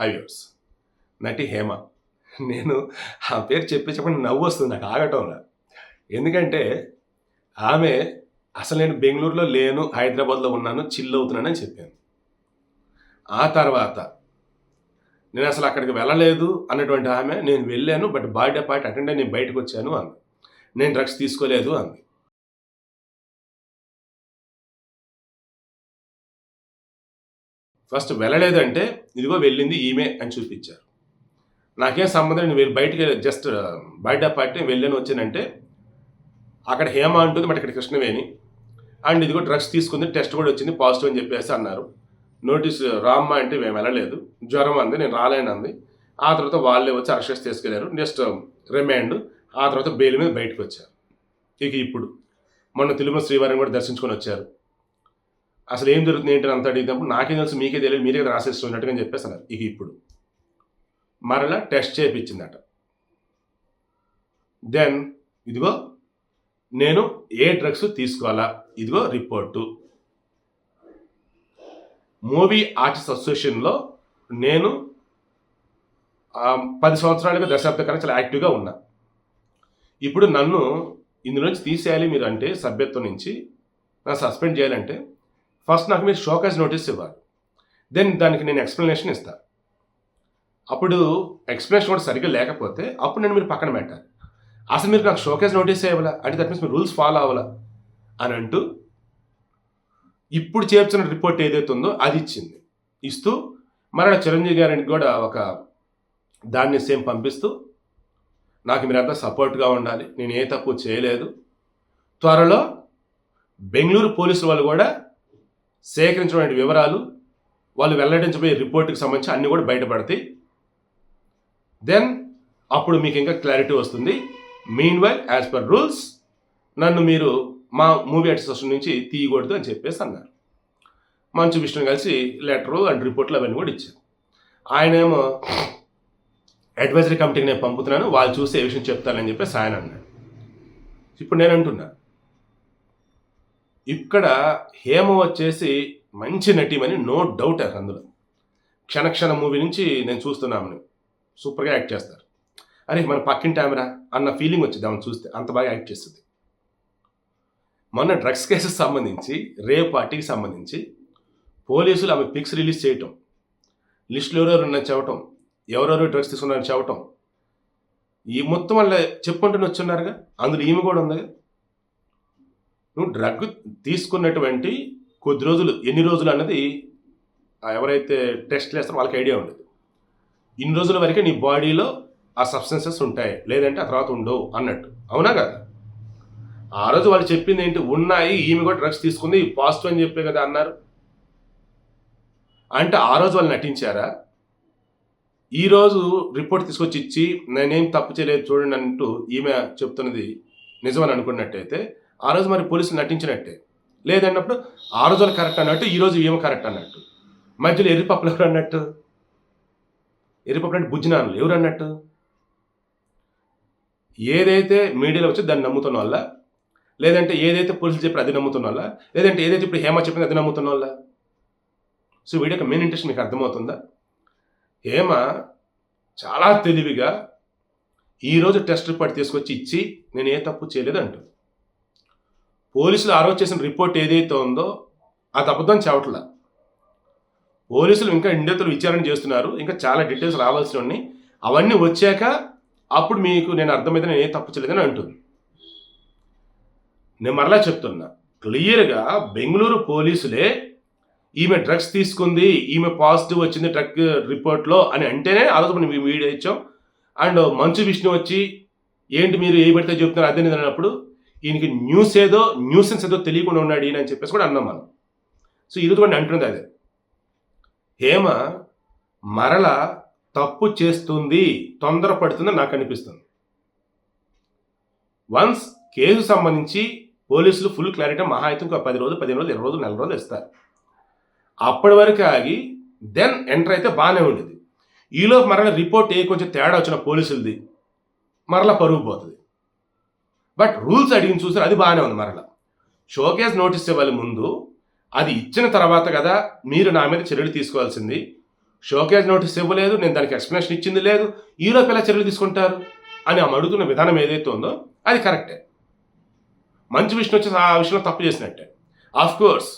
అవ్యూర్స్ నటి హేమ. నేను ఆ పేరు చెప్పేటప్పుడు నవ్వు వస్తుంది నాకు ఆగటంలో. ఎందుకంటే ఆమె అసలు నేను బెంగళూరులో లేను హైదరాబాద్లో ఉన్నాను చిల్ అవుతున్నానని చెప్పాను. ఆ తర్వాత నేను అసలు అక్కడికి వెళ్ళలేదు అన్నటువంటి ఆమె నేను వెళ్ళాను బట్ బర్త్డే పార్టీ అటెండ్ అయ్యి నేను బయటకు వచ్చాను అంది. నేను డ్రగ్స్ తీసుకోలేదు అంది. ఫస్ట్ వెళ్ళలేదంటే ఇదిగో వెళ్ళింది ఈమె అని చూపించారు. నాకేం సంబంధం నేను వెళ్ళి బయటికి జస్ట్ బయట పార్టీ వెళ్ళాను వచ్చానంటే అక్కడ హేమ ఉంటుంది బట్ ఇక్కడ కృష్ణవేణి. అండ్ ఇదిగో డ్రగ్స్ తీసుకుంది టెస్ట్ కూడా వచ్చింది పాజిటివ్ అని చెప్పేసి అన్నారు. నోటీస్ రామ్మ అంటే మేము వెళ్ళలేదు. జ్వరం అంది నేను రాలేను అంది. ఆ తర్వాత వాళ్ళే వచ్చి అరెస్ట్ తీసుకెళ్ళారు నెక్స్ట్ రిమాండ్ ఆ తర్వాత బెయిల్ మీద బయటకు వచ్చారు. ఇక ఇప్పుడు మొన్న తిరుమల శ్రీవారిని కూడా దర్శించుకొని వచ్చారు. అసలు ఏం జరుగుతుంది ఏంటని అంత అడిగినప్పుడు నాకేం తెలుసు మీకే తెలియదు మీరే కదా రాసేస్తున్నట్టుగా అని చెప్పేసి అన్నారు ఇక ఇప్పుడు. మరలా టెస్ట్ చేయించిందట. దెన్ ఇదిగో నేను ఏ డ్రగ్స్ తీసుకోవాలా? ఇదిగో రిపోర్టు. మూవీ ఆర్టిస్ట్ అసోసియేషన్లో నేను పది సంవత్సరాలుగా దశాబ్ద కాలం చాలా యాక్టివ్గా ఉన్నా. ఇప్పుడు నన్ను ఇందులోంచి తీసేయాలి మీరు అంటే సభ్యత్వం నుంచి నా సస్పెండ్ చేయాలంటే ఫస్ట్ నాకు మీరు షోకాజ్ నోటీస్ ఇవ్వాలి. దెన్ దానికి నేను ఎక్స్ప్లెనేషన్ ఇస్తాను అప్పుడు ఎక్స్ప్లెనేషన్ కూడా సరిగ్గా లేకపోతే అప్పుడు నేను మీరు పక్కన పెట్టాలి. అసలు మీరు నాకు షోకేజ్ నోటీస్ ఇవ్వాలా? అంటే దట్ మీన్స్ మీరు రూల్స్ ఫాలో అవ్వాలా? అని అంటూ ఇప్పుడు చేర్చిన రిపోర్ట్ ఏదైతే ఉందో అది ఇచ్చింది. ఇస్తూ మరలా చిరంజీవి గారికి కూడా ఒక దాన్ని సేమ్ పంపిస్తూ నాకు మీరంతా సపోర్ట్గా ఉండాలి. నేను ఏ తప్పు చేయలేదు. త్వరలో బెంగళూరు పోలీసుల వాళ్ళు కూడా సేకరించినటువంటి వివరాలు వాళ్ళు వెల్లడించబోయే రిపోర్ట్కి సంబంధించి అన్నీ కూడా బయటపడతాయి. దెన్ అప్పుడు మీకు ఇంకా క్లారిటీ వస్తుంది. Meanwhile as per rules నన్ను మీరు మా మూవీ అసోసియేషన్ నుంచి తీయకూడదు అని చెప్పేసి అన్నారు. మంచు విష్ణు కలిసి లెటరు అండ్ రిపోర్ట్లు అవన్నీ కూడా ఇచ్చారు. ఆయనేమో అడ్వైజరీ కమిటీకి నేను పంపుతున్నాను వాళ్ళు చూసి ఏ విషయం చెప్తానని చెప్పేసి ఆయన అన్నాడు. ఇప్పుడు నేను అంటున్నా ఇక్కడ హేమ వచ్చేసి మంచి నటీమని నో డౌట్ అందులో. క్షణక్షణ మూవీ నుంచి నేను చూస్తున్నామని. సూపర్గా యాక్ట్ చేస్తారు. అరే మన పక్కింటి ఆమెరా అన్న ఫీలింగ్ వచ్చింది ఆమెను చూస్తే. అంత బాగా యాక్ట్ చేస్తుంది. మొన్న డ్రగ్స్ కేసెస్ సంబంధించి రే పార్టీకి సంబంధించి పోలీసులు ఆమె పిక్స్ రిలీజ్ చేయటం లిస్టులో ఎవరెవరు ఉన్నారు చెప్పటం ఎవరెవరు డ్రగ్స్ తీసుకున్నారని చెప్పటం ఈ మొత్తం వల్ల చెప్పుకుంటూనే వచ్చున్నారుగా? అందులో ఈమె కూడా ఉందిగా నువ్వు డ్రగ్ తీసుకున్నటువంటి కొద్ది రోజులు ఎన్ని రోజులు అన్నది ఎవరైతే టెస్ట్ చేస్తారో వాళ్ళకి ఐడియా ఉండదు. ఇన్ని రోజుల వరకే నీ బాడీలో ఆ సబ్స్టెన్సెస్ ఉంటాయి. లేదంటే ఆ తర్వాత ఉండవు అన్నట్టు. అవునా కదా? ఆ రోజు వాళ్ళు చెప్పింది ఏంటి? ఉన్నాయి ఈమె కూడా డ్రగ్స్ తీసుకుంది పాజిటివ్ అని చెప్పే కదా అన్నారు. అంటే ఆ రోజు వాళ్ళు నటించారా? ఈ రోజు రిపోర్ట్ తీసుకొచ్చి ఇచ్చి నేనేం తప్పు చేయలేదు చూడండి అంటూ ఈమె చెప్తున్నది నిజమని అనుకున్నట్టయితే ఆ రోజు మరి పోలీసులు నటించినట్టే. లేదన్నప్పుడు ఆ రోజు వాళ్ళు కరెక్ట్ అన్నట్టు ఈ రోజు ఏమో కరెక్ట్ అన్నట్టు. మధ్యలో ఎర్రిపప్పులు ఎవరు అన్నట్టు? ఎర్రిపప్పులు అంటే బుజ్జినానులు ఎవరు అన్నట్టు? ఏదైతే మీడియాలో వచ్చి దాన్ని నమ్ముతున్న వాళ్ళ లేదంటే ఏదైతే పోలీసులు చెప్పి అది నమ్ముతున్న వాళ్ళ లేదంటే ఏదైతే ఇప్పుడు హేమ చెప్పింది అది నమ్ముతున్న వాళ్ళ. సో వీడియో మెయిన్ ఇంట్రెస్ట్ మీకు అర్థమవుతుందా? హేమ చాలా తెలివిగా ఈరోజు టెస్ట్ రిపోర్ట్ తీసుకొచ్చి ఇచ్చి నేను ఏ తప్పు చేయలేదు అంటుంది. పోలీసులు ఆ రోజు చేసిన రిపోర్ట్ ఏదైతే ఉందో అది అబద్ధం చెప్పట్లా పోలీసులు ఇంకా ఇండియాతో విచారణ చేస్తున్నారు. ఇంకా చాలా డీటెయిల్స్ రావాల్సి ఉన్నాయి. అవన్నీ వచ్చాక అప్పుడు మీకు నేను అర్థమైతే నేను ఏ తప్పు చేయలేదని అంటుంది. నేను మరలా చెప్తున్నా. క్లియర్గా బెంగళూరు పోలీసులే ఈమె డ్రగ్స్ తీసుకుంది ఈమె పాజిటివ్ వచ్చింది డ్రగ్ రిపోర్ట్లో అని అంటేనే ఆ రోజు మనం వీడియో ఇచ్చాం. అండ్ మంచు విష్ణు వచ్చి ఏంటి మీరు ఏ పెడితే చెప్తున్నారు? అదే అన్నప్పుడు ఈయనకి న్యూస్ ఏదో న్యూసెన్స్ ఏదో తెలియకుండా ఉన్నాడు ఈయన అని చెప్పేసి కూడా అన్నాం మనం. సో ఈరోజు కూడా నేను అదే. హేమ మరల తప్పు చేస్తుంది తొందరపడుతుందని నాకు అనిపిస్తుంది. వన్స్ కేసు సంబంధించి పోలీసులు ఫుల్ క్లారిటీ మహా అయితే ఒక పది రోజులు పదిహేను రోజులు ఇరవై రోజులు నెల రోజులు ఇస్తారు. అప్పటి వరకు ఆగి దెన్ ఎంటర్ అయితే బాగానే ఉండేది. ఈలో మరల రిపోర్ట్ ఏ కొంచెం తేడా వచ్చిన పోలీసులది మరలా పరుగు పోతుంది. బట్ రూల్స్ అడిగిన చూసారు అది బాగానే ఉంది మరలా. షోకేస్ నోటీస్ ఇవ్వాలి ముందు అది ఇచ్చిన తర్వాత కదా మీరు నా మీద చర్యలు తీసుకోవాల్సింది. షోకేజ్ నోటీస్ ఇవ్వలేదు నేను దానికి ఎక్స్ప్లెనేషన్ ఇచ్చింది లేదు ఈలోపు ఎలా చర్యలు తీసుకుంటారు అని ఆమె అడుగుతున్న విధానం ఏదైతే ఉందో అది కరెక్టే. మంచి విషయం వచ్చి ఆ విషయంలో తప్పు చేసినట్టే. ఆఫ్ కోర్స్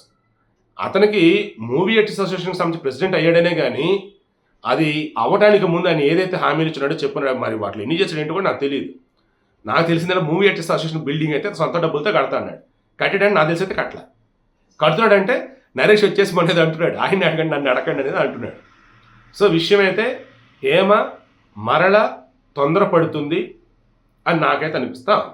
అతనికి మూవీ ఎట్ అసోసియేషన్కి సంబంధించి ప్రెసిడెంట్ అయ్యాడనే కానీ అది అవ్వడానికి ముందు ఆయన ఏదైతే హామీలు ఇచ్చినాడో చెప్పినాడు మరి వాటిలో ఎన్ని చేసాడు ఏంటో కూడా నాకు తెలియదు నాకు తెలిసిందంటే మూవీ ఆర్టిస్ట్ అసోసియేషన్ బిల్డింగ్ అయితే సొంత డబ్బులతో కడతా అన్నాడు. కట్టాడని నాకు తెలిసి అయితే కట్టల. కడుతున్నాడంటే నరేష్ వచ్చేసి మనది అంటున్నాడు. ఆయన అడగండి నన్ను అడగండి అనేది అంటున్నాడు. సో విషయం అయితే హేమ మరల తొందరపడుతుంది అని నాకైతే అనిపిస్తా ఉంది.